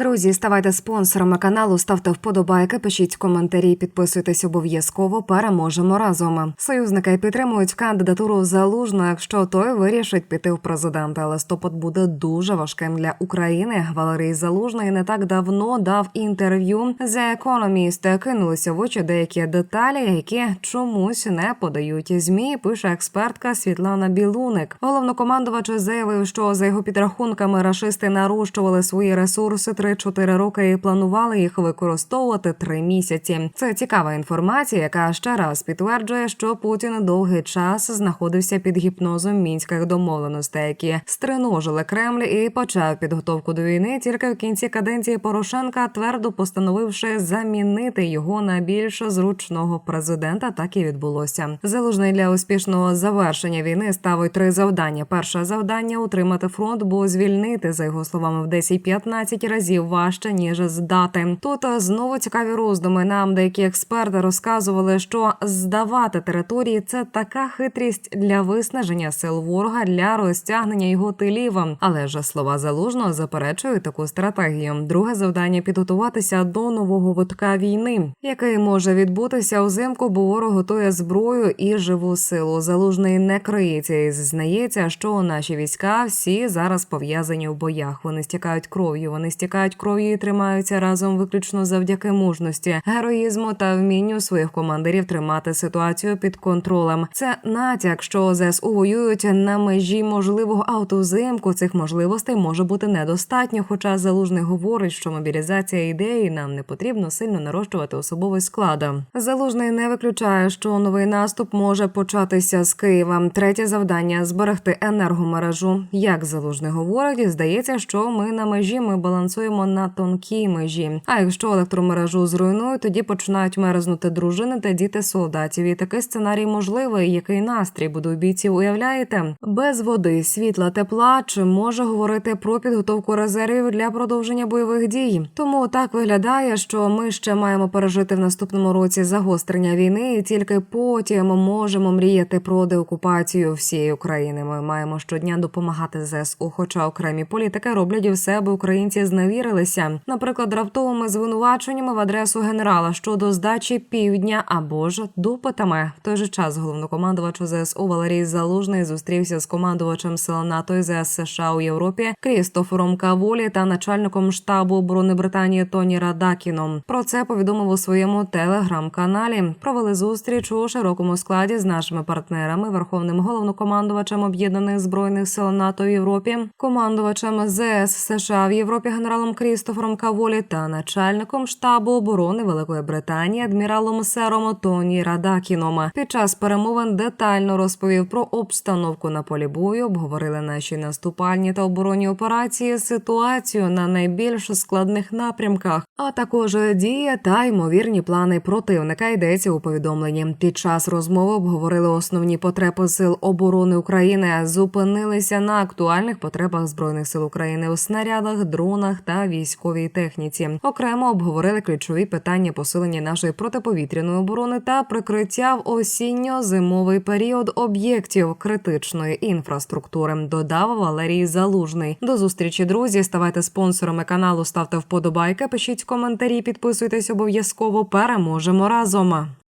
Друзі, ставайте спонсорами каналу, ставте вподобайки, пишіть коментарі, підписуйтесь обов'язково. Переможемо разом. Союзники підтримують кандидатуру залужно, якщо той вирішить піти в президенти. Листопад буде дуже важким для України. Валерій Залужний не так давно дав інтерв'ю The Economist. Кинулися в очі деякі деталі, які чомусь не подають змі. Пише експертка Світлана Білуник. Головнокомандувач заявив, що за його підрахунками рашисти нарощували свої ресурси 3-4 роки і планували їх використовувати 3 місяці. Це цікава інформація, яка ще раз підтверджує, що Путін довгий час знаходився під гіпнозом мінських домовленостей, які стриножили Кремль і почав підготовку до війни тільки в кінці каденції Порошенка, твердо постановивши замінити його на більш зручного президента. Так і відбулося. Залужний для успішного завершення війни ставить три завдання. Перше завдання утримати фронт, бо звільнити за його словами в 10-15 разів важче ніж здати. Тут знову цікаві роздуми. Нам деякі експерти розказували, що здавати території це така хитрість для виснаження сил ворога для розтягнення його тилів. Але ж слова залужного заперечують таку стратегію. Друге завдання підготуватися до нового витка війни, який може відбутися узимку, бо ворог готує зброю і живу силу. Залужний не криється і зізнається, що наші війська всі зараз пов'язані в боях. Вони стікають кров'ю, вони стікають кров'ю і тримаються разом виключно завдяки мужності, героїзму та вмінню своїх командирів тримати ситуацію під контролем. Це натяк, що ЗСУ воюють на межі можливого автозимку. Цих можливостей може бути недостатньо. Хоча залужний говорить, що мобілізація ідеї нам не потрібно сильно нарощувати особовий склад. Залужний не виключає, що новий наступ може початися з Києва. Третє завдання зберегти енергомережу. Як залужний говорить, здається, що ми на межі ми балансуємо на тонкій межі. А якщо електромережу зруйнують, тоді починають мерзнути дружини та діти солдатів. І такий сценарій можливий. Який настрій буде у бійців? Уявляєте? Без води, світла, тепла чи може говорити про підготовку резервів для продовження бойових дій? Тому так виглядає, що ми ще маємо пережити в наступному році загострення війни, і тільки потім можемо мріяти про деокупацію всієї України. Ми маємо щодня допомагати ЗСУ, хоча окремі політики роблять все, аби українці зневірилися. Наприклад, раптовими звинуваченнями в адресу генерала щодо здачі півдня або ж допитами. В той же час головнокомандувач ЗСУ Валерій Залужний зустрівся з командувачем сил НАТО і ЗС США у Європі Крістофером Каволі та начальником штабу оборони Британії Тоні Радакіном. Про це повідомив у своєму телеграм-каналі. Провели зустріч у широкому складі з нашими партнерами, верховним головнокомандувачем об'єднаних збройних сил НАТО в Європі, командувачем ЗС США в Європі генералом Крістофером Каволі та начальником штабу оборони Великої Британії адміралом Сером Тоні Радакіном. Під час перемовин детально розповів про обстановку на полі бою, обговорили наші наступальні та оборонні операції, ситуацію на найбільш складних напрямках, а також дії та ймовірні плани противника. Йдеться у повідомленні. Під час розмови обговорили основні потреби сил оборони України, зупинилися на актуальних потребах збройних сил України у снарядах, дронах військовій техніці. Окремо обговорили ключові питання посилення нашої протиповітряної оборони та прикриття в осінньо-зимовий період об'єктів критичної інфраструктури. Додав Валерій Залужний. До зустрічі, друзі. Ставайте спонсорами каналу, ставте вподобайки, пишіть коментарі, підписуйтесь обов'язково. Переможемо разом.